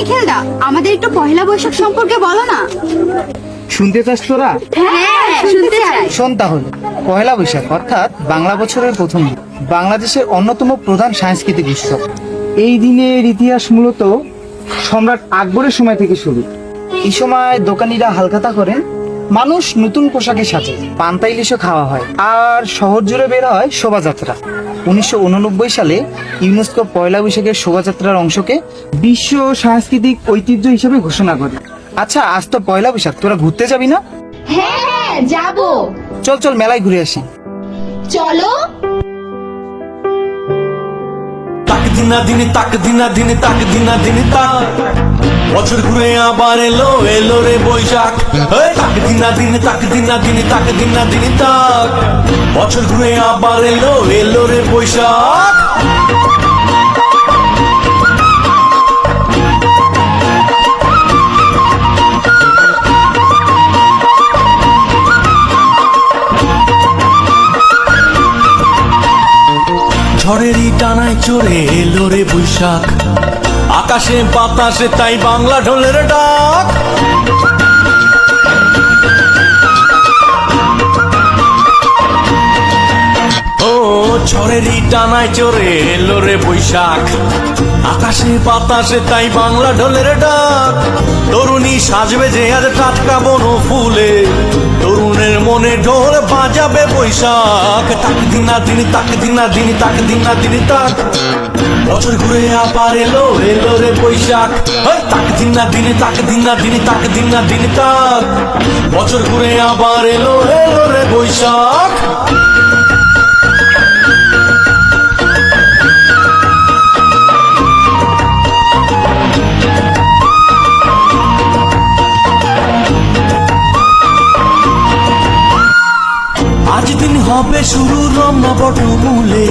নিখিলদা আমাদের একটু পহেলা বৈশাখ সম্পর্কে বলো না। শুনতে চাস তোরা? হ্যাঁ শুনতে চাই। শোন তাহলে পহেলা বৈশাখ অর্থাৎ বাংলা বছরের প্রথম দিন বাংলাদেশের অন্যতম প্রধান সাংস্কৃতিক উৎসব। এই দিনের ইতিহাস মূলত সম্রাট আকবরের সময় থেকে শুরু। এই সময় দোকানিরা হালখাতা করেন মানুষ নতুন পোশাকে সাজে। পান্তা ইলিশও খাওয়া হয়। আর শহর জুড়ে বের হয় শোভাযাত্রা। উনিশশো উননব্বই সালে ইউনেস্কো পয়লা বৈশাখের শোভাযাত্রার অংশকে বিশ্ব সাংস্কৃতিক ঐতিহ্য হিসেবে ঘোষণা করে। আচ্ছা আজ তো পয়লা বৈশাখ। তোরা ঘুরতে যাবি না? হ্যাঁ হ্যাঁ যাব। চল চল মেলায় ঘুরে আসি। চলো। তাক দিনা দিনে তাক দিনা দিনে তাক দিনা দিনে তাক। বছর ঘুরে আবার এলো এলো রে বৈশাখ। তাক দিনা দিনে, তাক দিনা দিন, তাক দিনা দিন, তাক। বছর ঘুরে আবার এলো এলো রে বৈশাখ। ঝড়েরই টানায় চড়ে এলো রে বৈশাখ। আকাশে বাতাসে তাই বাংলা ঢোলের ডাক। ও ঝড়েরই টানায় চড়ে এলো রে বৈশাখ। আকাশে বাতাসে তাই বাংলা ঢোলের ডাক। তরুণী সাজবে যে আজ টাটকা বন ফুলে তরুণের মনে ঢোল বাজাবে বৈশাখ। তাক দিন না দিন, তাক দিন না দিন, তাক দিন না দিন, তাক। বছর ঘুরে আবার এলো এলো রে বৈশাখ। তাক না দিন, তাক দিন না দিন, তাক দিন না দিন, তাক। বছর ঘুরে আবার এলো এলো রে বৈশাখ। হবে শুরু রমনা বটমূলে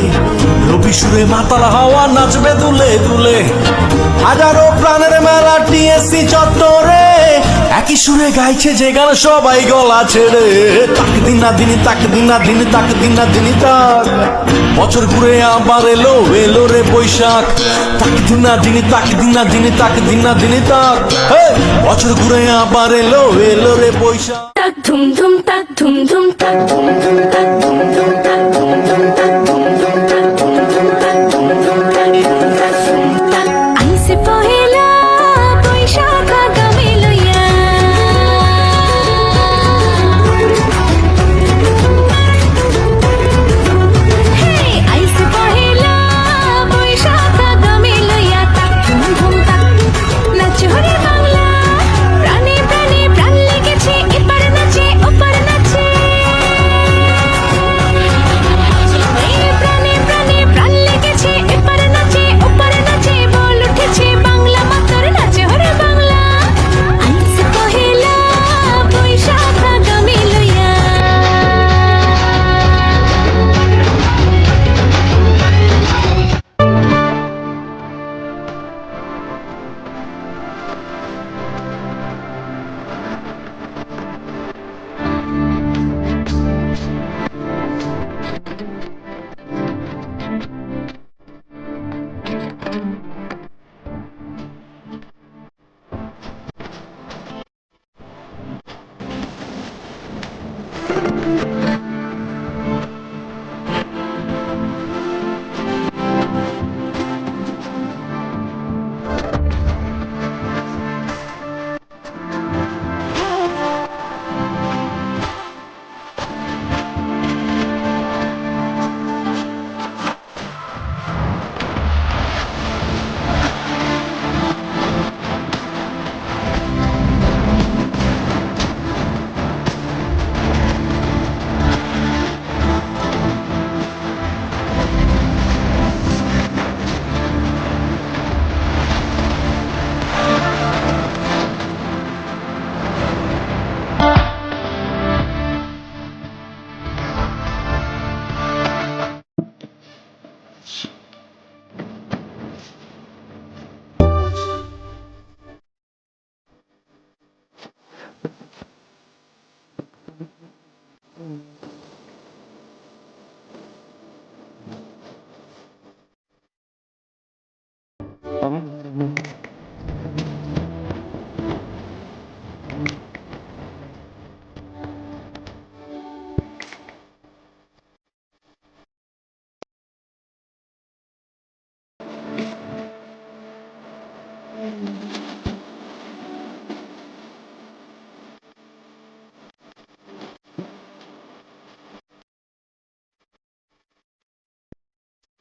রবি সুরে মাতাল হাওয়া নাচবে দুলে দুলে। হাজারো প্রাণের মেলা টিএসসি চত্বরে। একই সুরে গাইছে যে গান সবাই গলা ছেড়ে। তাক দিনা দিনি, তাক দিনা দিনি, তাক দিনা দিনি, তাক। বছর ঘুরে আবার এলো এলো রে বৈশাখ। তাক দিনা দিনি, তাক দিনা দিনি, তাক দিনা দিনি, তাক। বছর ঘুরে আবার এলো এলো রে Boishakh. tak thum thum tak thum thum tak thum thum tak thum thum tak thum thum tak thum thum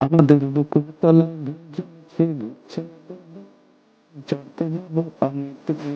আমাদের বুকুর তলা চড়তে যাব আমি তুমি